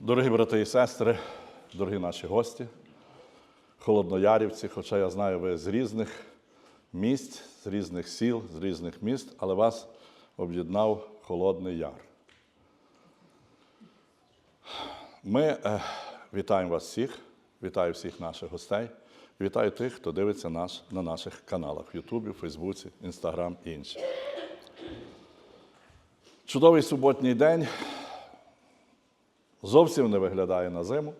Дорогі брати і сестри, дорогі наші гості, холодноярівці, хоча я знаю, ви з різних місць, з різних сіл, з різних міст, але вас об'єднав Холодний Яр. Ми е, вітаємо вас всіх, вітаю всіх наших гостей, вітаю тих, хто дивиться нас на наших каналах в Ютубі, Фейсбуці, Інстаграм і інші. Чудовий суботній день зовсім не виглядає на зиму.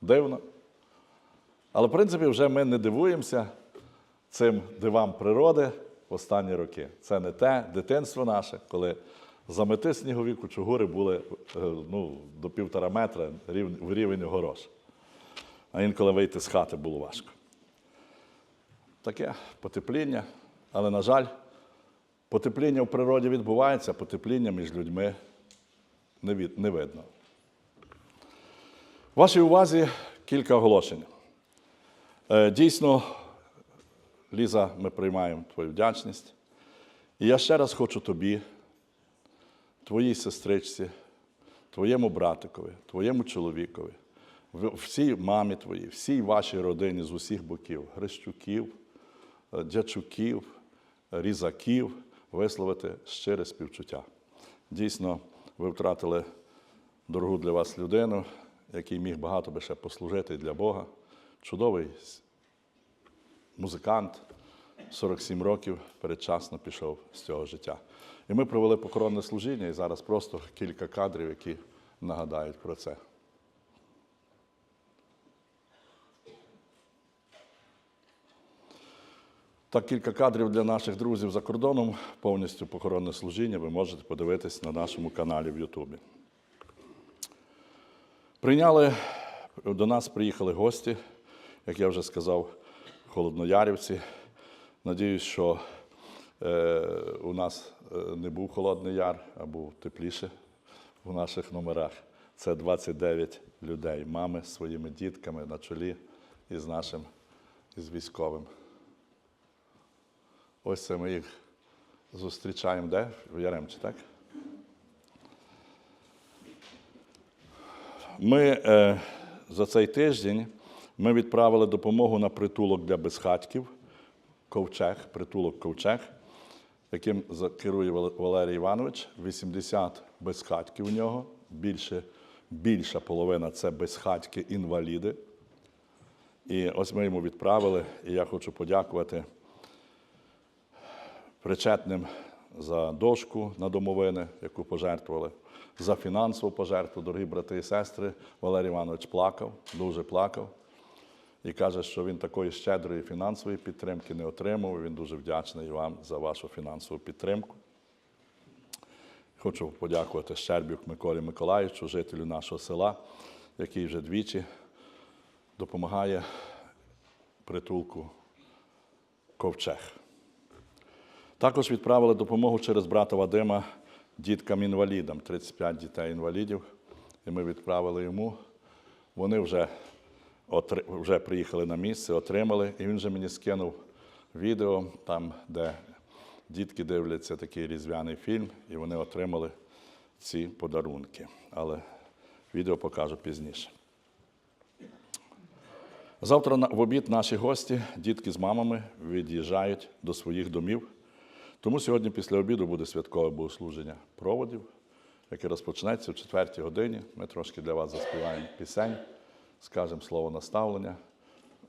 Дивно. Але, в принципі, вже ми не дивуємося цим дивам природи в останні роки. Це не те дитинство наше, коли замети снігові кучугури були е, ну, до півтора метра в рівень горош. А інколи вийти з хати було важко. Таке потепління, але, на жаль, потепління в природі відбувається, потепління між людьми не, від, не видно. Вашій увазі кілька оголошень. Е, Дійсно, Ліза, ми приймаємо твою вдячність. І я ще раз хочу тобі, твоїй сестричці, твоєму братикові, твоєму чоловікові, всій мамі твоїй, всій вашій родині з усіх боків, Грищуків, е, Дячуків, Різаків, висловити щире співчуття. Дійсно, ви втратили дорогу для вас людину, який міг багато би ще послужити для Бога. Чудовий музикант, 47 років передчасно пішов з цього життя. І ми провели похоронне служіння, і зараз просто кілька кадрів, які нагадають про це. Так, кілька кадрів для наших друзів за кордоном, повністю похоронне служіння, ви можете подивитись на нашому каналі в Ютубі. Прийняли, до нас приїхали гості, як я вже сказав, холодноярівці. Надіюсь, що е, у нас е, не був холодний яр, а був тепліше у наших номерах. Це 29 людей, мами з своїми дітками на чолі із нашим із військовим. Ось це ми їх зустрічаємо де? В Яремчі, так? Ми е, за цей тиждень ми відправили допомогу на притулок для безхатьків, ковчег, притулок ковчег, яким керує Валерій Іванович. 80 безхатьків у нього, більше, більша половина це безхатьки інваліди. І ось ми йому відправили, і я хочу подякувати причетним за дошку на домовини, яку пожертвували, за фінансову пожертву, дорогі брати і сестри. Валерій Іванович плакав, дуже плакав. І каже, що він такої щедрої фінансової підтримки не отримав. Він дуже вдячний вам за вашу фінансову підтримку. Хочу подякувати Щербюк Миколі Миколаївичу, жителю нашого села, який вже двічі допомагає притулку Ковчег. Також відправили допомогу через брата Вадима діткам-інвалідам, 35 дітей-інвалідів. І ми відправили йому. Вони вже, отри- вже приїхали на місце, отримали. І він же мені скинув відео, там, де дітки дивляться такий різдвяний фільм, і вони отримали ці подарунки. Але відео покажу пізніше. Завтра в обід наші гості, дітки з мамами, від'їжджають до своїх домів. Тому сьогодні після обіду буде святкове богослуження проводів, яке розпочнеться о 4 годині. Ми трошки для вас заспіваємо пісень, скажемо слово наставлення.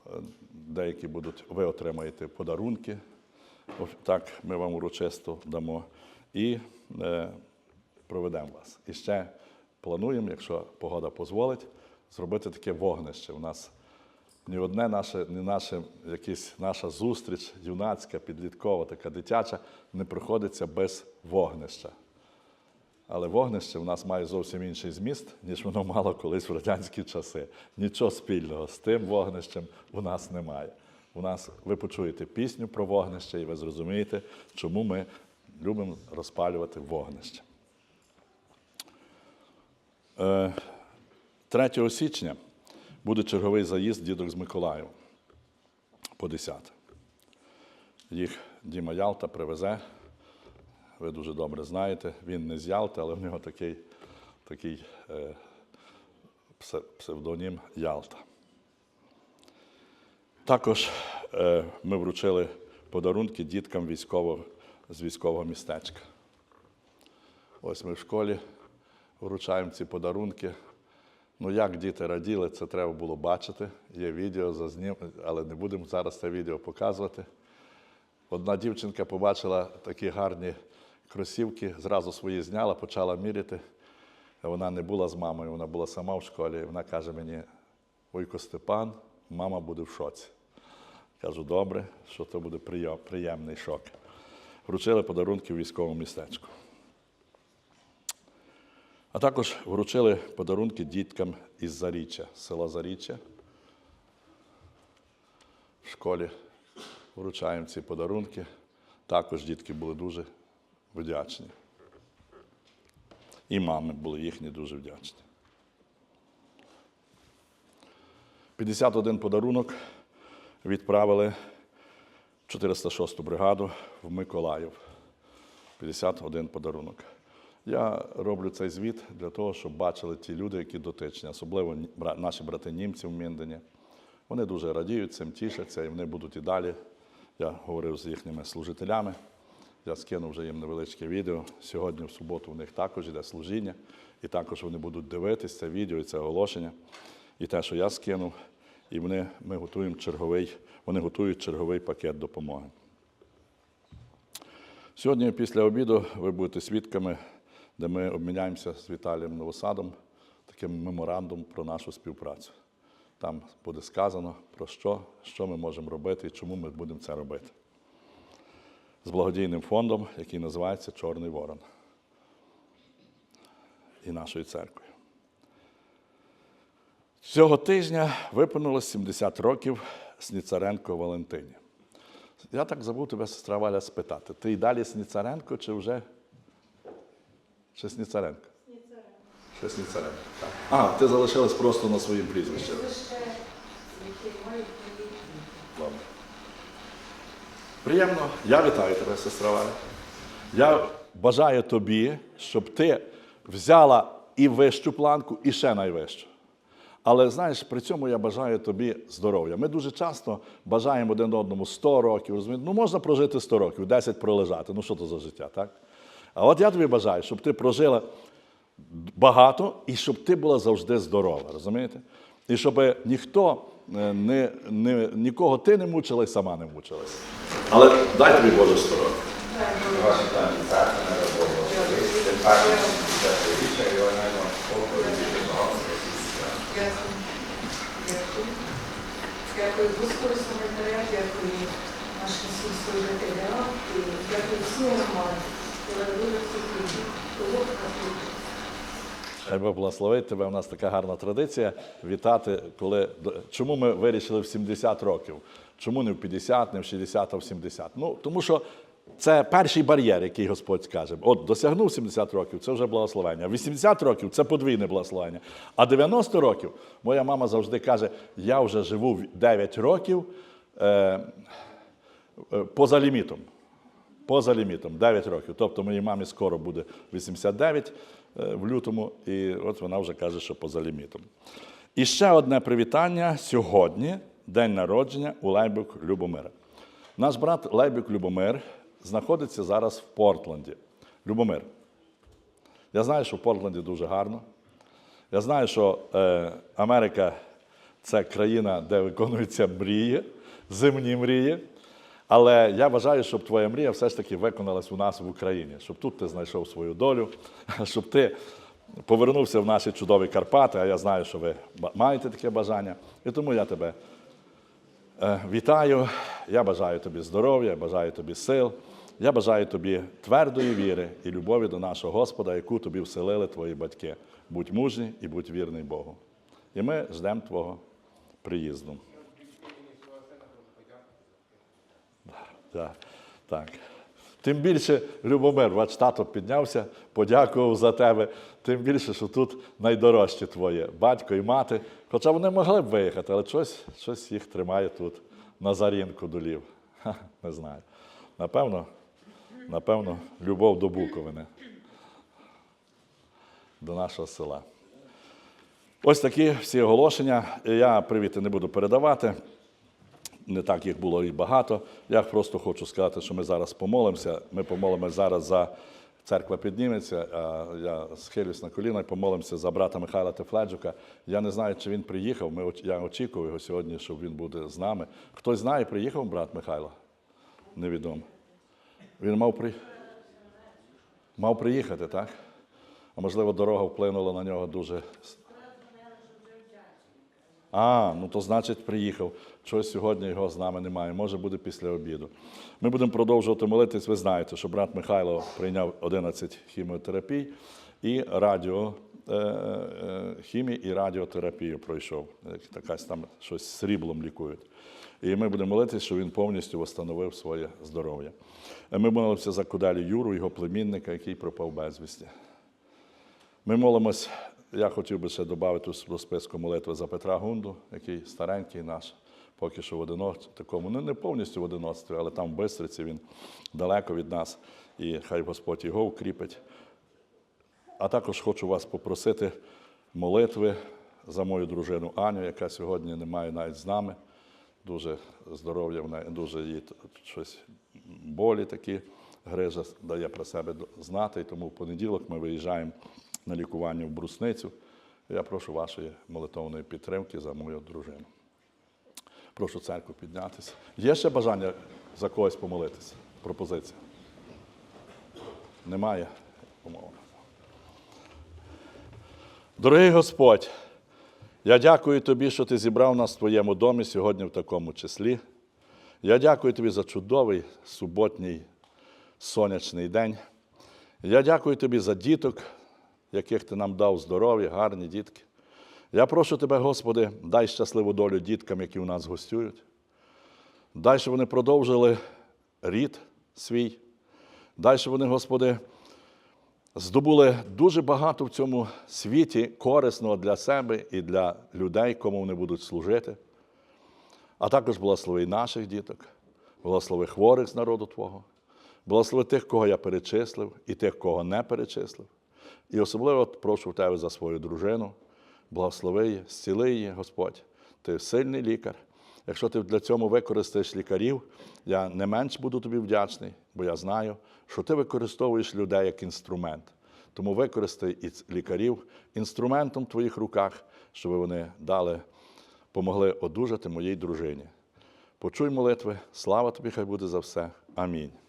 Е, Деякі будуть, ви отримаєте подарунки. Так, ми вам урочисто дамо. І е, проведемо вас. І ще плануємо, якщо погода дозволить, зробити таке вогнище. У нас ні одне наше, ні наше, якісь наша зустріч, юнацька, підліткова, така дитяча, не проходиться без вогнища. Але вогнище в нас має зовсім інший зміст, ніж воно мало колись в радянські часи. Нічого спільного з тим вогнищем у нас немає. У нас ви почуєте пісню про вогнище, і ви зрозумієте, чому ми любимо розпалювати вогнище. Е, 3 січня буде черговий заїзд дідок з Миколаєва по 10. Їх Діма Ялта привезе. Ви дуже добре знаєте. Він не з Ялти, але в нього такий, такий е, псевдонім Ялта. Також е, ми вручили подарунки діткам військового, з військового містечка. Ось ми в школі вручаємо ці подарунки. Ну, як діти раділи, це треба було бачити. Є відео, зазнім... але не будемо зараз це відео показувати. Одна дівчинка побачила такі гарні кросівки, зразу свої зняла, почала міряти. Вона не була з мамою, вона була сама в школі. Вона каже мені: Ойко Степан, мама буде в шоці. Кажу, добре, що то буде приємний шок. Вручили подарунки в військовому містечку. А також вручили подарунки діткам із Заріччя, села Заріччя. В школі вручаємо ці подарунки. Також дітки були дуже вдячні. І мами були їхні дуже вдячні. 51 подарунок відправили 406-ту бригаду в Миколаїв. 51 подарунок. Я роблю цей звіт для того, щоб бачили ті люди, які дотичні, особливо наші брати німці в Міндені. Вони дуже радіють цим, тішаться, і вони будуть і далі. Я говорив з їхніми служителями. Я скинув вже їм невеличке відео. Сьогодні, в суботу, у них також йде служіння, і також вони будуть дивитися це відео і це оголошення. І те, що я скинув, і вони, ми готуємо черговий, вони готують черговий пакет допомоги. Сьогодні після обіду ви будете свідками, де ми обміняємося з Віталієм Новосадом таким меморандум про нашу співпрацю. Там буде сказано про що, що ми можемо робити і чому ми будемо це робити. З благодійним фондом, який називається Чорний Ворон і нашою церквою. Цього тижня виповнилось 70 років Сніцаренко Валентині. Я так забув тебе, сестра Валя, спитати. Ти й далі Сніцаренко чи вже? Чи Сніцаренко? Ще Сніцаренко. Так. А, ти залишилась просто на своїм прізвищі. Добре. Приємно. Я вітаю тебе, сестра Валя. Я бажаю тобі, щоб ти взяла і вищу планку, і ще найвищу. Але знаєш, при цьому я бажаю тобі здоров'я. Ми дуже часто бажаємо один одному 100 років. розумієте? Ну, можна прожити 100 років, 10 пролежати. Ну, що то за життя, так? А от я тобі бажаю, щоб ти прожила багато і щоб ти була завжди здорова, розумієте? І щоб ніхто е, не, не, нікого ти не мучила і сама не мучилася. Але дай тобі Боже здоров'я. Дякую. Дякую. Нашим всім служителям і дякую всім Хай Бог благословить тебе. У нас така гарна традиція вітати, коли чому ми вирішили в 70 років? Чому не в 50, не в 60, а в 70? Ну тому що це перший бар'єр, який Господь скаже. От досягнув 70 років, це вже благословення. 80 років це подвійне благословення. А 90 років, моя мама завжди каже: я вже живу в 9 років е, е, поза лімітом поза лімітом 9 років. Тобто моїй мамі скоро буде 89 е, в лютому, і от вона вже каже, що поза лімітом. І ще одне привітання сьогодні, день народження у Лейбюк Любомира. Наш брат Лейбюк Любомир знаходиться зараз в Портленді. Любомир. Я знаю, що в Портленді дуже гарно. Я знаю, що е, Америка це країна, де виконуються мрії, зимні мрії. Але я бажаю, щоб твоя мрія все ж таки виконалась у нас в Україні, щоб тут ти знайшов свою долю, щоб ти повернувся в наші чудові Карпати, а я знаю, що ви маєте таке бажання. І тому я тебе е, вітаю. Я бажаю тобі здоров'я, бажаю тобі сил. Я бажаю тобі твердої віри і любові до нашого Господа, яку тобі вселили твої батьки. Будь мужній і будь вірний Богу. І ми ждемо твого приїзду. Так, так. Тим більше, Любомир, ваш тато піднявся, подякував за тебе. Тим більше, що тут найдорожчі твоє батько і мати. Хоча вони могли б виїхати, але щось, щось їх тримає тут на зарінку долів. Ха, не знаю. Напевно, напевно, любов до Буковини, до нашого села. Ось такі всі оголошення. Я привіти не буду передавати. Не так їх було і багато. Я просто хочу сказати, що ми зараз помолимося. Ми помолимося зараз за церква підніметься. Я схилюсь на коліна і помолимося за брата Михайла Тефледжука. Я не знаю, чи він приїхав. Ми, я очікую його сьогодні, щоб він буде з нами. Хтось знає, приїхав брат Михайло? Невідомо. Він мав при... мав приїхати, так? А можливо, дорога вплинула на нього дуже а, ну то значить приїхав. Чогось сьогодні його з нами немає. Може буде після обіду. Ми будемо продовжувати молитись. Ви знаєте, що брат Михайло прийняв 11 хіміотерапій і радіо. е, е, Хімії і радіотерапію пройшов. Якась там щось сріблом лікують. І ми будемо молитися, щоб він повністю встановив своє здоров'я. Е, Ми молимося за Куделю Юру, його племінника, який пропав безвісті. Ми молимось, я хотів би ще додати до списку молитви за Петра Гунду, який старенький наш, поки що в одиночстві, такому, ну не повністю в одиноцтві, але там в Бистриці він далеко від нас, і хай Господь його укріпить. А також хочу вас попросити молитви за мою дружину Аню, яка сьогодні немає навіть з нами. Дуже здоров'я в неї, дуже їй щось болі такі грижа дає про себе знати. І тому в понеділок ми виїжджаємо на лікування в брусницю. Я прошу вашої молитовної підтримки за мою дружину. Прошу церкву піднятися. Є ще бажання за когось помолитися? Пропозиція? Немає? Помолимо. Дорогий Господь, я дякую Тобі, що Ти зібрав нас в Твоєму домі сьогодні в такому числі. Я дякую Тобі за чудовий суботній сонячний день. Я дякую Тобі за діток, яких Ти нам дав здоров'я, гарні дітки. Я прошу Тебе, Господи, дай щасливу долю діткам, які у нас гостюють. Дай, щоб вони продовжили рід свій. Дай, щоб вони, Господи, здобули дуже багато в цьому світі корисного для себе і для людей, кому вони будуть служити. А також благослови і наших діток, благослови хворих з народу Твого, благослови тих, кого я перечислив, і тих, кого не перечислив. І особливо прошу Тебе за свою дружину, благослови її, зціли її, Господь. Ти сильний лікар. Якщо ти для цього використаєш лікарів, я не менш буду тобі вдячний, бо я знаю, що ти використовуєш людей як інструмент. Тому використай і лікарів інструментом в твоїх руках, щоб вони дали, помогли одужати моїй дружині. Почуй молитви, слава тобі, хай буде за все. Амінь.